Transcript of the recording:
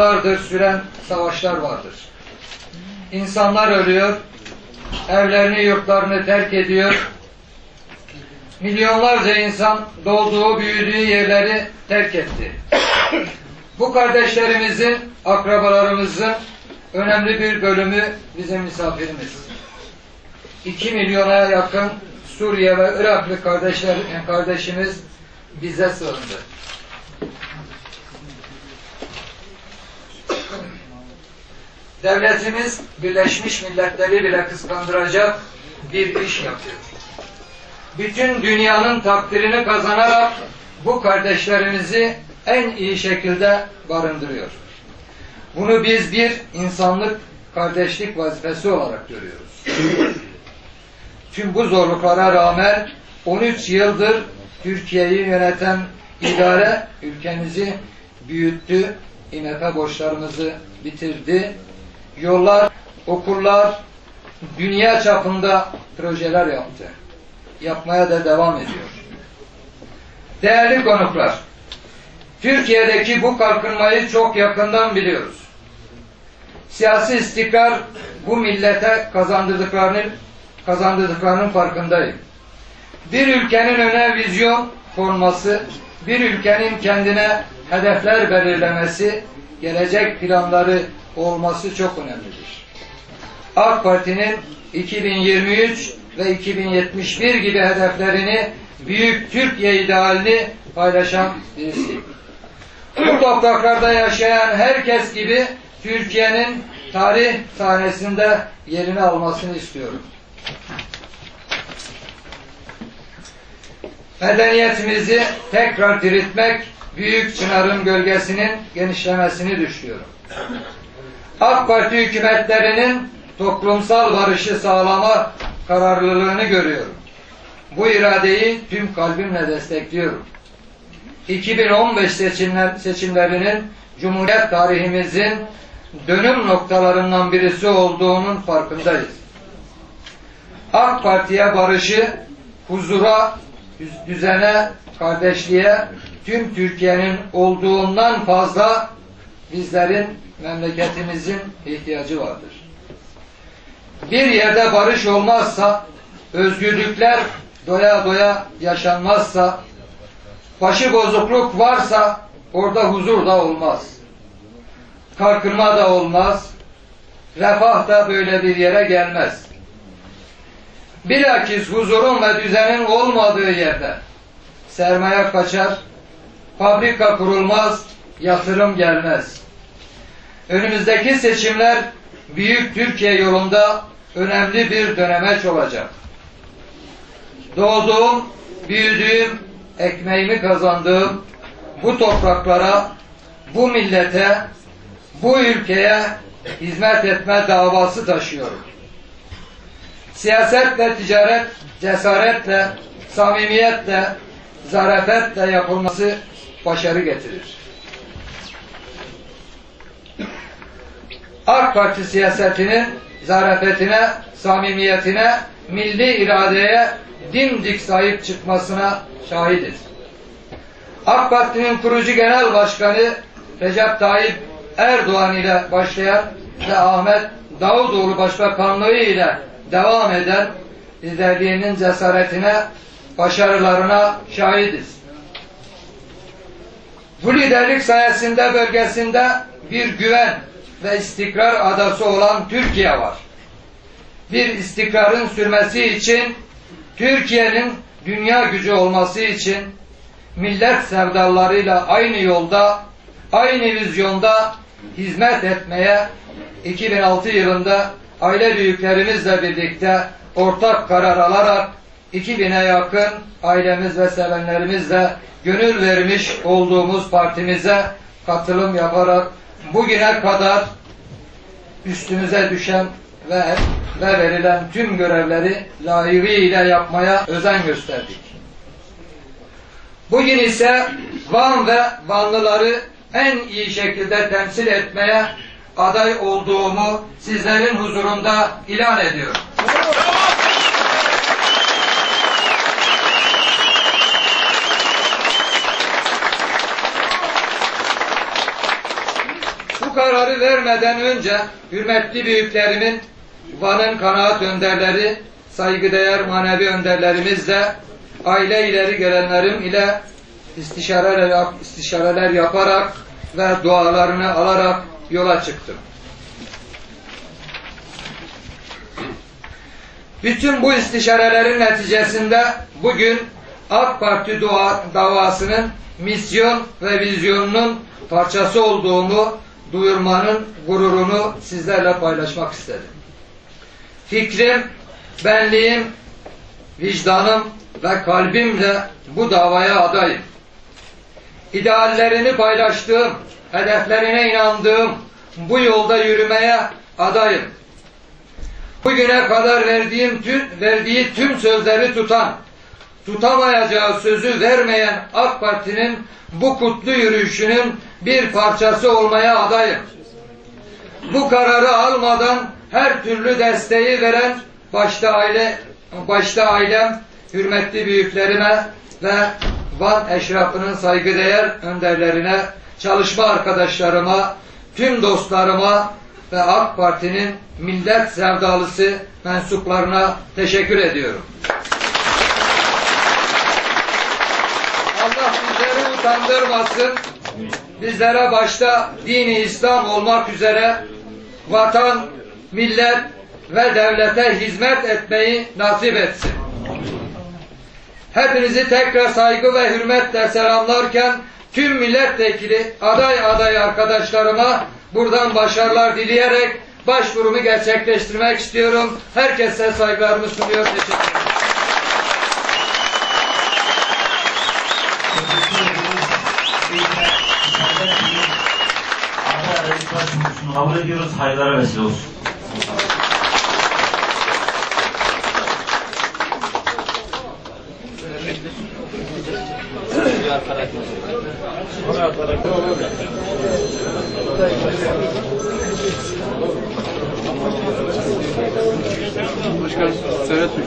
yıllardır süren savaşlar vardır. İnsanlar ölüyor, evlerini yurtlarını terk ediyor, milyonlarca insan doğduğu büyüdüğü yerleri terk etti. Bu kardeşlerimizin, akrabalarımızın önemli bir bölümü bizim misafirimiz. 2 milyona yakın Suriye ve Iraklı kardeşler, kardeşimiz bize sığındı. Devletimiz Birleşmiş Milletleri bile kıskandıracak bir iş yapıyor. Bütün dünyanın takdirini kazanarak bu kardeşlerimizi en iyi şekilde barındırıyor. Bunu biz bir insanlık kardeşlik vazifesi olarak görüyoruz. Tüm bu zorluklara rağmen 13 yıldır Türkiye'yi yöneten idare ülkemizi büyüttü, IMF borçlarımızı bitirdi. Yollar, okullar, dünya çapında projeler yaptı. Yapmaya da devam ediyor. Değerli konuklar, Türkiye'deki bu kalkınmayı çok yakından biliyoruz. Siyasi istikrar bu millete kazandırdıklarının kazandırdıklarının farkındayım. Bir ülkenin öne vizyon konması, bir ülkenin kendine hedefler belirlemesi, gelecek planları olması çok önemlidir. AK Parti'nin 2023 ve 2071 gibi hedeflerini büyük Türkiye idealini paylaşan birisiyim. Bu topraklarda yaşayan herkes gibi Türkiye'nin tarih sahnesinde yerini almasını istiyorum. Medeniyetimizi tekrar diriltmek, Büyük Çınar'ın gölgesinin genişlemesini düşünüyorum. AK Parti hükümetlerinin toplumsal barışı sağlama kararlılığını görüyorum. Bu iradeyi tüm kalbimle destekliyorum. 2015 seçimler, seçimlerinin Cumhuriyet tarihimizin dönüm noktalarından birisi olduğunun farkındayız. AK Parti'ye barışı, huzura, düzene, kardeşliğe tüm Türkiye'nin olduğundan fazla bizlerin, memleketimizin ihtiyacı vardır. Bir yerde barış olmazsa, özgürlükler doya doya yaşanmazsa, başı bozukluk varsa orada huzur da olmaz. Kalkınma da olmaz. Refah da böyle bir yere gelmez. Bilakis huzurun ve düzenin olmadığı yerde sermaye kaçar, fabrika kurulmaz, yatırım gelmez. Önümüzdeki seçimler Büyük Türkiye yolunda önemli bir dönemeç olacak. Doğduğum, büyüdüğüm, ekmeğimi kazandığım bu topraklara, bu millete, bu ülkeye hizmet etme davası taşıyorum. Siyaset ve ticaret cesaretle, samimiyetle, zarafetle yapılması başarı getirir. AK Parti siyasetinin zarafetine, samimiyetine, milli iradeye dimdik sahip çıkmasına şahidiz. AK Parti'nin kurucu genel başkanı Recep Tayyip Erdoğan ile başlayan ve Ahmet Davutoğlu başbakanlığı ile devam eden liderliğinin cesaretine, başarılarına şahidiz. Bu liderlik sayesinde bölgesinde bir güven ve istikrar adası olan Türkiye var. Bir istikrarın sürmesi için, Türkiye'nin dünya gücü olması için, millet sevdalarıyla aynı yolda, aynı vizyonda hizmet etmeye 2006 yılında aile büyüklerimizle birlikte ortak karar alarak 2000'e yakın ailemiz ve sevenlerimizle gönül vermiş olduğumuz partimize katılım yaparak bugüne kadar üstümüze düşen ve, ve verilen tüm görevleri layığıyla yapmaya özen gösterdik. Bugün ise Van ve Vanlıları en iyi şekilde temsil etmeye aday olduğumu sizlerin huzurunda ilan ediyorum. Bu vermeden önce hürmetli büyüklerimin Van'ın kanaat önderleri, saygıdeğer manevi önderlerimizle aile ileri gelenlerim ile istişareler, istişareler yaparak ve dualarını alarak yola çıktım. Bütün bu istişarelerin neticesinde bugün AK Parti dua, davasının misyon ve vizyonunun parçası olduğumu duyurmanın gururunu sizlerle paylaşmak istedim. Fikrim, benliğim, vicdanım ve kalbimle bu davaya adayım. İdeallerini paylaştığım, hedeflerine inandığım bu yolda yürümeye adayım. Bugüne kadar verdiğim tüm, verdiği tüm sözleri tutan, tutamayacağı sözü vermeyen AK Parti'nin bu kutlu yürüyüşünün bir parçası olmaya adayım. Bu kararı almadan her türlü desteği veren başta aile başta ailem, hürmetli büyüklerime ve Van eşrafının saygıdeğer önderlerine, çalışma arkadaşlarıma, tüm dostlarıma ve AK Parti'nin millet sevdalısı mensuplarına teşekkür ediyorum. Allah bizleri utandırmasın. Bizlere başta dini İslam olmak üzere vatan, millet ve devlete hizmet etmeyi nasip etsin. Hepinizi tekrar saygı ve hürmetle selamlarken tüm milletvekili aday aday arkadaşlarıma buradan başarılar dileyerek başvurumu gerçekleştirmek istiyorum. Herkese saygılarımı sunuyor. Teşekkür ederim. Kabul ediyoruz. Hayırlara vesile olsun. Başkan seyretmiş.